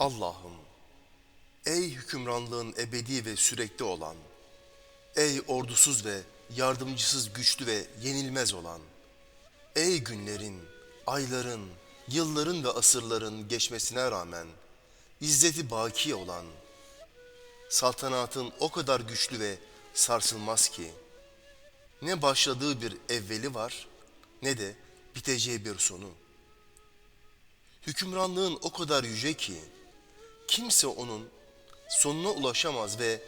Allah'ım, ey hükümranlığın ebedi ve sürekli olan, ey ordusuz ve yardımcısız güçlü ve yenilmez olan, ey günlerin, ayların, yılların ve asırların geçmesine rağmen izzeti baki olan, saltanatın o kadar güçlü ve sarsılmaz ki, ne başladığı bir evveli var ne de biteceği bir sonu. Hükümranlığın o kadar yüce ki kimse onun sonuna ulaşamaz ve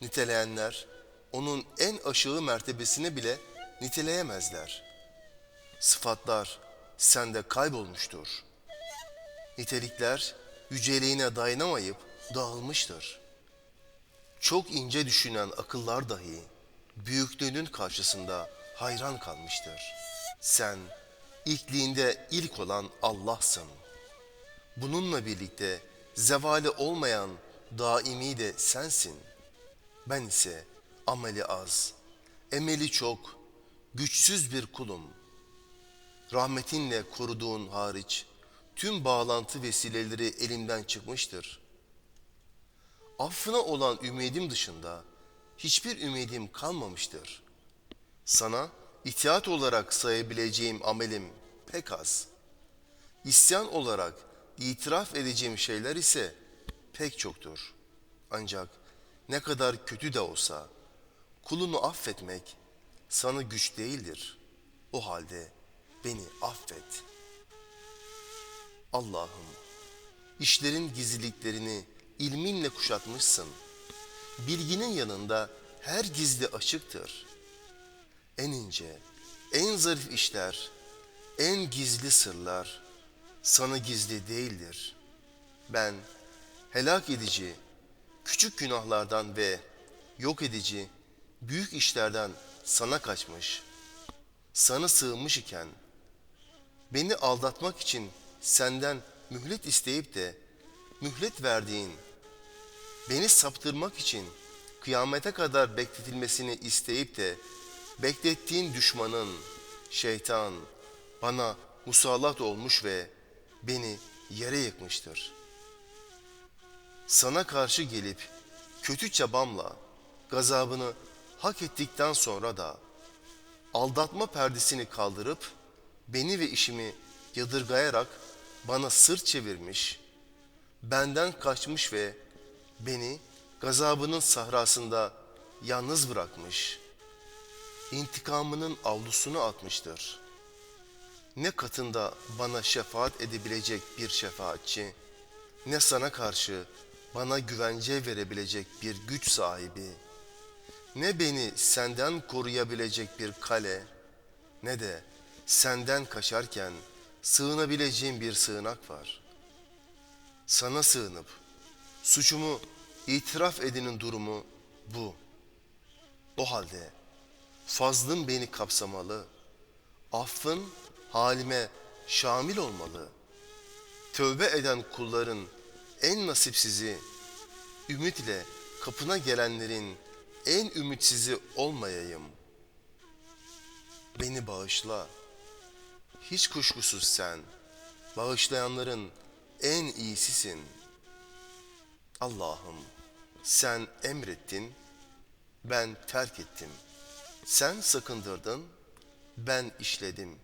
niteleyenler onun en aşağı mertebesini bile niteleyemezler. Sıfatlar sende kaybolmuştur. Nitelikler yüceliğine dayanamayıp dağılmıştır. Çok ince düşünen akıllar dahi büyüklüğünün karşısında hayran kalmıştır. Sen ilkliğinde ilk olan Allah'sın. Bununla birlikte zevali olmayan daimi de sensin. Ben ise ameli az, emeli çok, güçsüz bir kulum. Rahmetinle koruduğun hariç tüm bağlantı vesileleri elimden çıkmıştır. Affına olan ümidim dışında hiçbir ümidim kalmamıştır. Sana itaat olarak sayabileceğim amelim pek az. İsyan olarak itiraf edeceğim şeyler ise pek çoktur. Ancak ne kadar kötü de olsa kulunu affetmek sana güç değildir. O halde beni affet. Allah'ım işlerin gizliliklerini ilminle kuşatmışsın. Bilginin yanında her gizli açıktır. En ince, en zarif işler, en gizli sırlar sana gizli değildir. Ben helak edici, küçük günahlardan ve yok edici, büyük işlerden sana kaçmış, sana sığınmış iken, beni aldatmak için senden mühlet isteyip de mühlet verdiğin, beni saptırmak için kıyamete kadar bekletilmesini isteyip de beklettiğin düşmanın, şeytan bana musallat olmuş ve beni yere yıkmıştır. Sana karşı gelip kötü çabamla gazabını hak ettikten sonra da aldatma perdesini kaldırıp beni ve işimi yadırgayarak bana sırt çevirmiş, benden kaçmış ve beni gazabının sahrasında yalnız bırakmış, intikamının avlusunu atmıştır. Ne katında bana şefaat edebilecek bir şefaatçi, ne sana karşı bana güvence verebilecek bir güç sahibi, ne beni senden koruyabilecek bir kale, ne de senden kaçarken sığınabileceğim bir sığınak var. Sana sığınıp suçumu itiraf edenin durumu bu. O halde fazlın beni kapsamalı, affın halime şamil olmalı. Tövbe eden kulların en nasipsizi, ümit ile kapına gelenlerin en ümitsizi olmayayım. Beni bağışla. Hiç kuşkusuz sen, bağışlayanların en iyisisin. Allah'ım sen emrettin, ben terk ettim. Sen sakındırdın, ben işledim.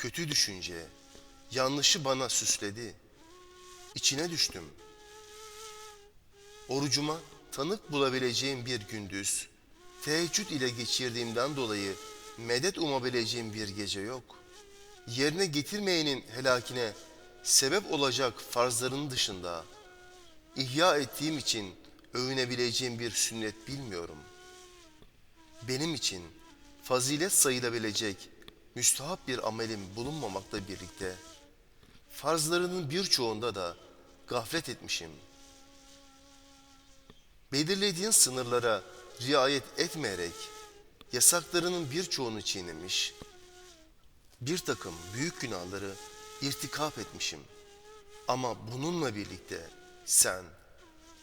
Kötü düşünce, yanlışı bana süsledi. İçine düştüm. Orucuma tanık bulabileceğim bir gündüz, teheccüd ile geçirdiğimden dolayı medet umabileceğim bir gece yok. Yerine getirmeyenin helakine sebep olacak farzların dışında ihya ettiğim için övünebileceğim bir sünnet bilmiyorum. Benim için fazilet sayılabilecek müstahap bir amelim bulunmamakla birlikte farzlarının birçoğunda da gaflet etmişim. Belirlediğin sınırlara riayet etmeyerek yasaklarının birçoğunu çiğnemiş, bir takım büyük günahları irtikap etmişim. Ama bununla birlikte sen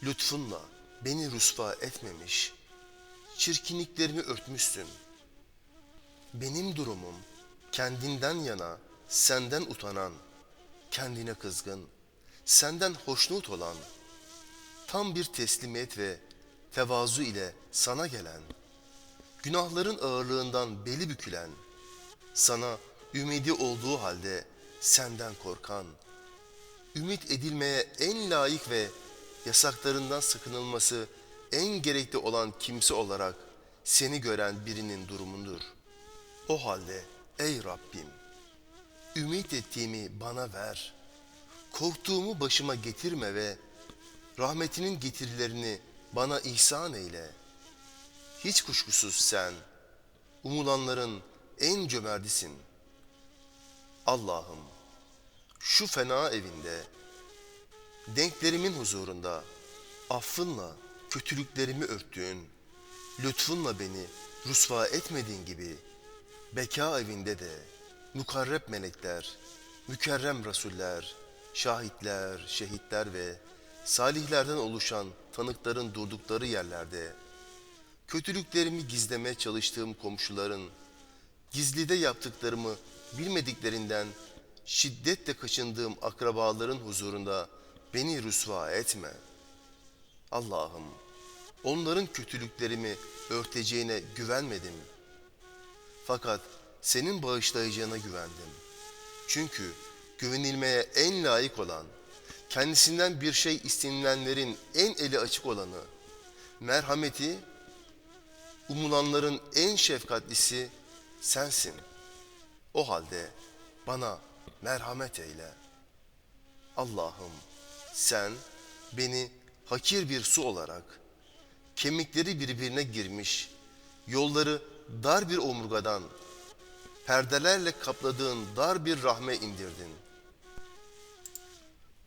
lütfunla beni rüsva etmemiş, çirkinliklerimi örtmüşsün. Benim durumum kendinden yana, senden utanan, kendine kızgın, senden hoşnut olan, tam bir teslimiyet ve tevazu ile sana gelen, günahların ağırlığından beli bükülen, sana ümidi olduğu halde senden korkan, ümit edilmeye en layık ve yasaklarından sakınılması en gerekli olan kimse olarak seni gören birinin durumundur. O halde ey Rabbim, ümit ettiğimi bana ver. Korktuğumu başıma getirme ve rahmetinin getirilerini bana ihsan eyle. Hiç kuşkusuz sen, umulanların en cömertisin. Allah'ım, şu fena evinde, denklerimin huzurunda, affınla kötülüklerimi örttüğün, lütfunla beni rusva etmediğin gibi, beka evinde de mukarreb melekler, mükerrem rasuller, şahitler, şehitler ve salihlerden oluşan tanıkların durdukları yerlerde, kötülüklerimi gizlemeye çalıştığım komşuların, gizlide yaptıklarımı bilmediklerinden şiddetle kaçındığım akrabaların huzurunda beni rüsva etme. Allah'ım, onların kötülüklerimi örteceğine güvenmedim. Fakat senin bağışlayacağına güvendim. Çünkü güvenilmeye en layık olan, kendisinden bir şey istenilenlerin en eli açık olanı, merhameti, umulanların en şefkatlisi sensin. O halde bana merhamet eyle. Allah'ım sen beni hakir bir su olarak, kemikleri birbirine girmiş, yolları dar bir omurgadan, perdelerle kapladığın dar bir rahme indirdin.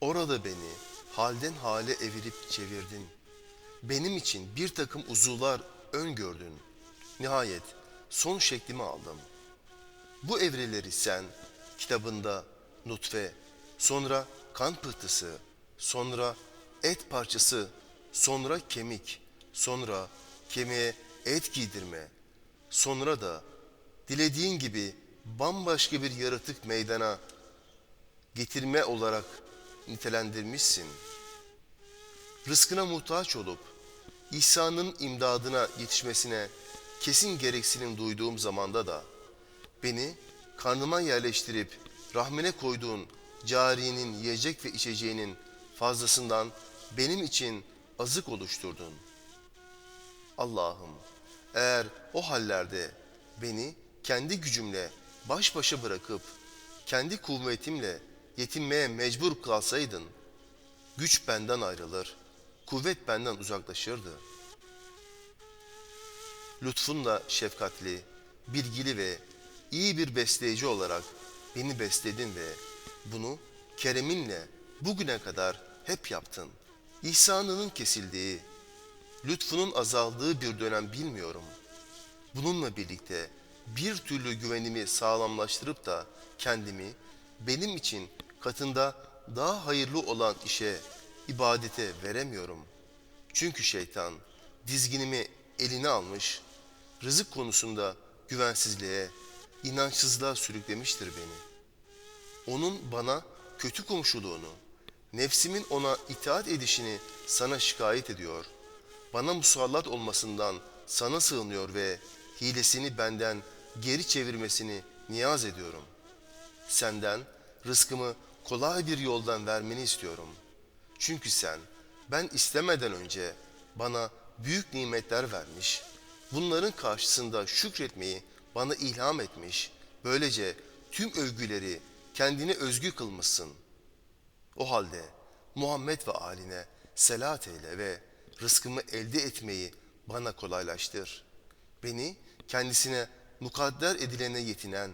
Orada beni halden hale evirip çevirdin. Benim için bir takım uzuvlar öngördün. Nihayet son şeklimi aldım. Bu evreleri sen kitabında nutfe, sonra kan pıhtısı, sonra et parçası, sonra kemik, sonra kemiğe et giydirme, sonra da dilediğin gibi bambaşka bir yaratık meydana getirme olarak nitelendirmişsin. Rızkına muhtaç olup İsa'nın imdadına yetişmesine kesin gereksinim duyduğum zamanda da beni karnıma yerleştirip rahmine koyduğun carinin yiyecek ve içeceğinin fazlasından benim için azık oluşturdun. Allah'ım eğer o hallerde beni kendi gücümle baş başa bırakıp kendi kuvvetimle yetinmeye mecbur kalsaydın, güç benden ayrılır, kuvvet benden uzaklaşırdı. Lütfunla şefkatli, bilgili ve iyi bir besleyici olarak beni besledin ve bunu kereminle bugüne kadar hep yaptın. İhsanının kesildiği, lütfunun azaldığı bir dönem bilmiyorum. Bununla birlikte bir türlü güvenimi sağlamlaştırıp da kendimi benim için katında daha hayırlı olan işe, ibadete veremiyorum. Çünkü şeytan dizginimi eline almış, rızık konusunda güvensizliğe, inançsızlığa sürüklemiştir beni. Onun bana kötü komşuluğunu, nefsimin ona itaat edişini sana şikayet ediyor. Bana musallat olmasından sana sığınıyor ve hilesini benden geri çevirmesini niyaz ediyorum. Senden rızkımı kolay bir yoldan vermeni istiyorum. Çünkü sen ben istemeden önce bana büyük nimetler vermiş, bunların karşısında şükretmeyi bana ilham etmiş, böylece tüm övgüleri kendine özgü kılmışsın. O halde Muhammed ve aline selat eyle ve rızkımı elde etmeyi bana kolaylaştır. Beni kendisine mukadder edilene yetinen,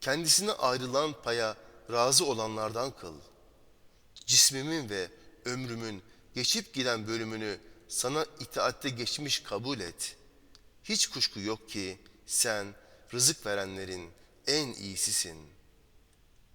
kendisine ayrılan paya razı olanlardan kıl. Cismimin ve ömrümün geçip giden bölümünü sana itaatte geçmiş kabul et. Hiç kuşku yok ki sen rızık verenlerin en iyisisin.''